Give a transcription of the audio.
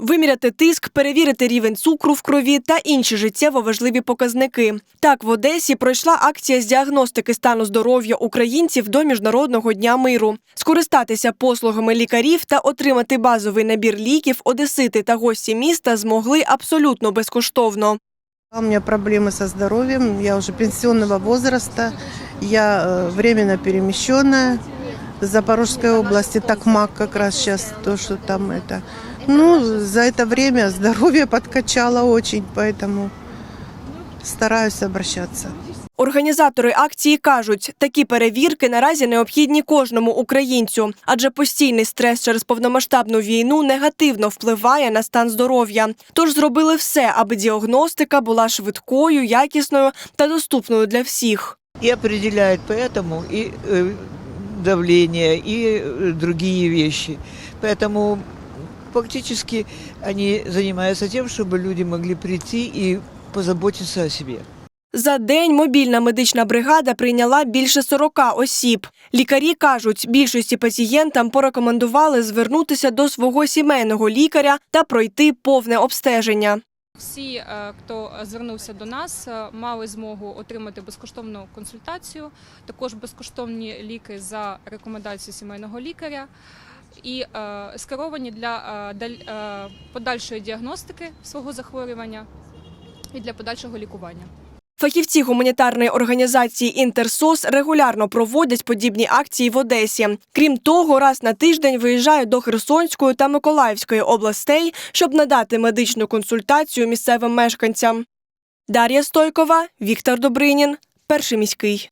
виміряти тиск, перевірити рівень цукру в крові та інші життєво важливі показники. Так, в Одесі пройшла акція з діагностики стану здоров'я українців до Міжнародного дня миру. Скористатися послугами лікарів та отримати базовий набір ліків одесити та гості міста змогли абсолютно безкоштовно. У меня проблемы со здоровьем, я уже пенсионного возраста, я э, временно перемещенная с Запорожской области, Токмак как раз сейчас, то, что там это. Ну, за это время здоровье подкачало очень, поэтому стараюсь обращаться. Організатори акції кажуть, такі перевірки наразі необхідні кожному українцю, адже постійний стрес через повномасштабну війну негативно впливає на стан здоров'я. Тож зробили все, аби діагностика була швидкою, якісною та доступною для всіх. и определяет поэтому и э, давление, и э, другие вещи. Поэтому фактически они занимаются тем, чтобы люди могли прийти и позаботиться о себе. За день мобільна медична бригада прийняла більше 40 осіб. Лікарі кажуть, більшості пацієнтам порекомендували звернутися до свого сімейного лікаря та пройти повне обстеження. Всі, е, хто звернувся до нас, е, мали змогу отримати безкоштовну консультацію, також безкоштовні ліки за рекомендацією сімейного лікаря і е, скеровані для е, даль- е, подальшої діагностики свого захворювання і для подальшого лікування. Фахівці гуманітарної організації Інтерсос регулярно проводять подібні акції в Одесі. Крім того, раз на тиждень виїжджають до Херсонської та Миколаївської областей, щоб надати медичну консультацію місцевим мешканцям. Дар'я Стойкова, Віктор Добринін, перший міський.